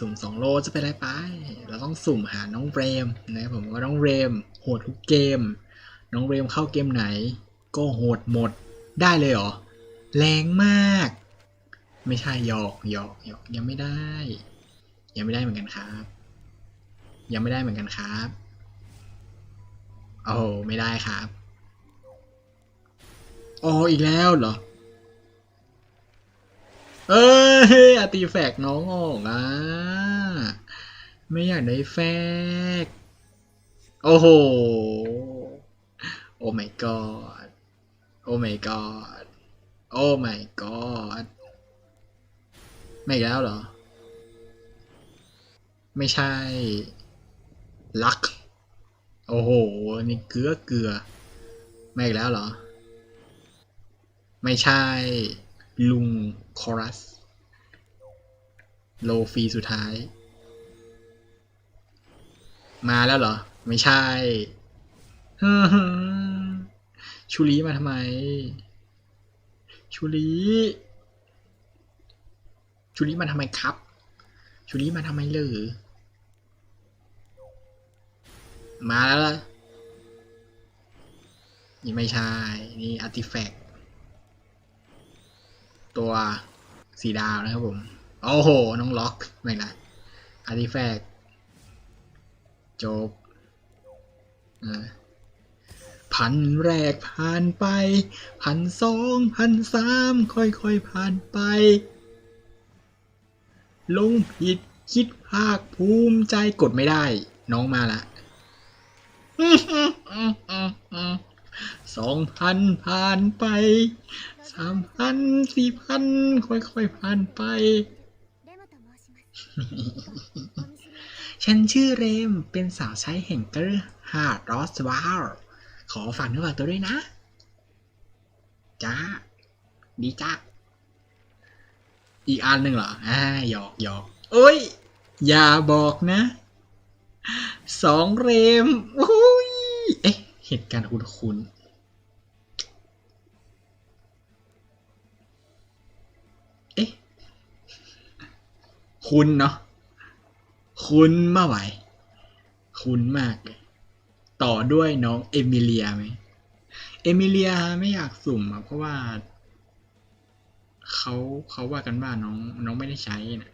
สุ่มสองโลจะเป็นไรไป เราต้องสุ่มหาน้องเรมนะครับผมว่าน้องเรม โหดทุกเกม น้องเรมเข้าเกมไหน ก็โหดหมดได้เลยเหรอ แรงมาก ไม่ใช่หยอกหยอกหยอกยังไม่ได้ ยังไม่ได้เหมือนกันครับ ยังไม่ได้เหมือนกันครับโอ้โหไม่ได้ครับโอ้อีกแล้วเหรอ เอ้ ยอาร์ติแฟกน้องออกอะ ไม่อยากได้แฟก โอ้โห โอ้ my god โอ้ my god โอ้ my god ไม่แล้วเหรอ ไม่ใช่ ลัก โอ้โห นี่เกลือเกลือ ไม่แล้วเหรอ ไม่ใช่ลุงคอรัส โลฟีสุดท้าย มาแล้วเหรอ ไม่ใช่ชูรีมาทำไม ชูรีชูรีมาทำไมครับ ชูรีมาทำไมเลยมาแล้วล่ะนี่ไม่ใช่ นี่อาร์ติแฟกต์ตัวสีดาวนะครับผม โอ้โห น้องล็อก ไม่ละอาร์ติแฟกต์จบพันแรกผ่านไป พันสองพันสามค่อยๆผ่านไป ลงผิดคิดภาคภูมิใจกดไม่ได้ น้องมาละสองพันผ่านไปสามพันสี่พันค่อยๆผ่านไป ฉันชื่อเรมเป็นสาวใช้แห่งเกอร์ฮาร์ดรอสวาลขอฝากเนื้อฝากตัวด้วยนะ จ้า ดีจ้า อีกอันหนึ่งเหรอ อ่า หยอกหยอกเอ้ย อย่าบอกนะ สองเรมอุ้ย เอ๊ะ เหตุการณ์คุณคุณเอ๊ะ คุณเนาะคุณมาไหว คุณมากเลยต่อด้วยน้องเอมิเลียไหมเอมิเลียไม่อยากสุ่มอะเพราะว่าเขาเขาว่ากันว่าน้องน้องไม่ได้ใช้นะ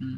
อืม